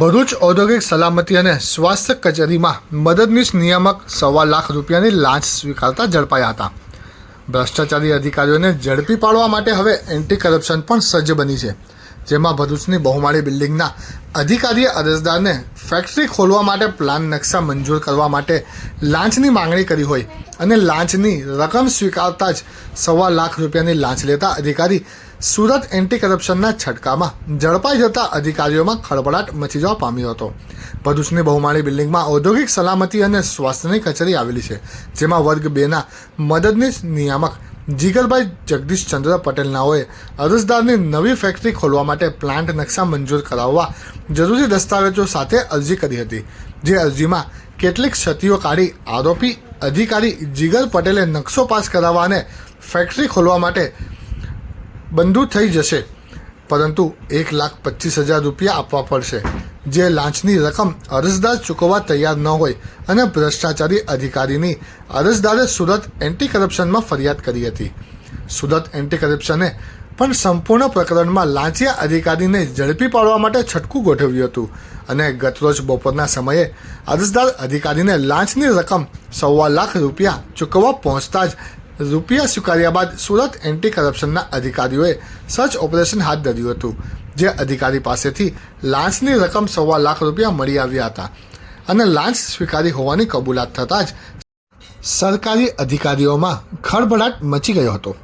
ભરૂચ ઔદ્યોગિક સલામતી અને સ્વાસ્થ્ય કચેરીમાં મદદનીશ નિયામક સવા લાખ રૂપિયાની લાંચ સ્વીકારતા ઝડપાયા હતા. ભ્રષ્ટાચારી અધિકારીઓને ઝડપી પાડવા માટે હવે એન્ટી કરપ્શન પણ સજ્જ બની છે, જેમાં ભરૂચની બહુમાળી બિલ્ડિંગના અધિકારીએ અરજદારને ફેક્ટરી ખોલવા માટે પ્લાન નકશા મંજૂર કરવા માટે લાંચની માંગણી કરી હોય અને લાંચની રકમ સ્વીકારતા જ સવા લાખ રૂપિયાની લાંચ લેતા અધિકારી સુરત એન્ટી કરપ્શનના છટકામાં ઝડપાઈ જતા અધિકારીઓમાં ખળભળાટ મચી જવા પામ્યો હતો. ભરૂચની બહુમાળી બિલ્ડિંગમાં ઔદ્યોગિક સલામતી અને સ્વાસ્થ્યની કચેરી આવેલી છે, જેમાં વર્ગ બેના મદદનીશ નિયામક જીગરભાઈ જગદીશચંદ્ર પટેલનાઓએ અરજદારની નવી ફેક્ટરી ખોલવા માટે પ્લાન્ટ નકશા મંજૂર કરાવવા જરૂરી દસ્તાવેજો સાથે અરજી કરી હતી. જે અરજીમાં કેટલીક ક્ષતિઓ કાઢી આરોપી અધિકારી જીગર પટેલે નકશો પાસ કરાવવા અને ફેક્ટરી ખોલવા માટે બંધુ થઈ જશે, પરંતુ એક લાખ પચીસ હજાર રૂપિયા આપવા પડશે. જે લાંચની રકમ અરજદાર ચૂકવવા તૈયાર ન હોય અને ભ્રષ્ટાચારી અધિકારીની અરજદારે સુરત એન્ટી કરપ્શનમાં ફરિયાદ કરી હતી. સુરત એન્ટી કરપ્શને પણ સંપૂર્ણ પ્રકરણમાં લાંચિયા અધિકારીને ઝડપી પાડવા માટે છટકું ગોઠવ્યું હતું અને ગતરોજ બપોરના સમયે અરજદાર અધિકારીને લાંચની રકમ સવા લાખ રૂપિયા ચૂકવવા પહોંચતા જ રૂપિયા સ્વીકાર્યા બાદ સુરત એન્ટી કરપ્શનના અધિકારીઓએ સર્ચ ઓપરેશન હાથ ધર્યું હતું, જે અધિકારી પાસેથી લાંચની રકમ સવા લાખ રૂપિયા મળી આવ્યા હતા અને લાંચ સ્વીકારી હોવાની કબૂલાત થતાં જ સરકારી અધિકારીઓમાં ખળભળાટ મચી ગયો હતો.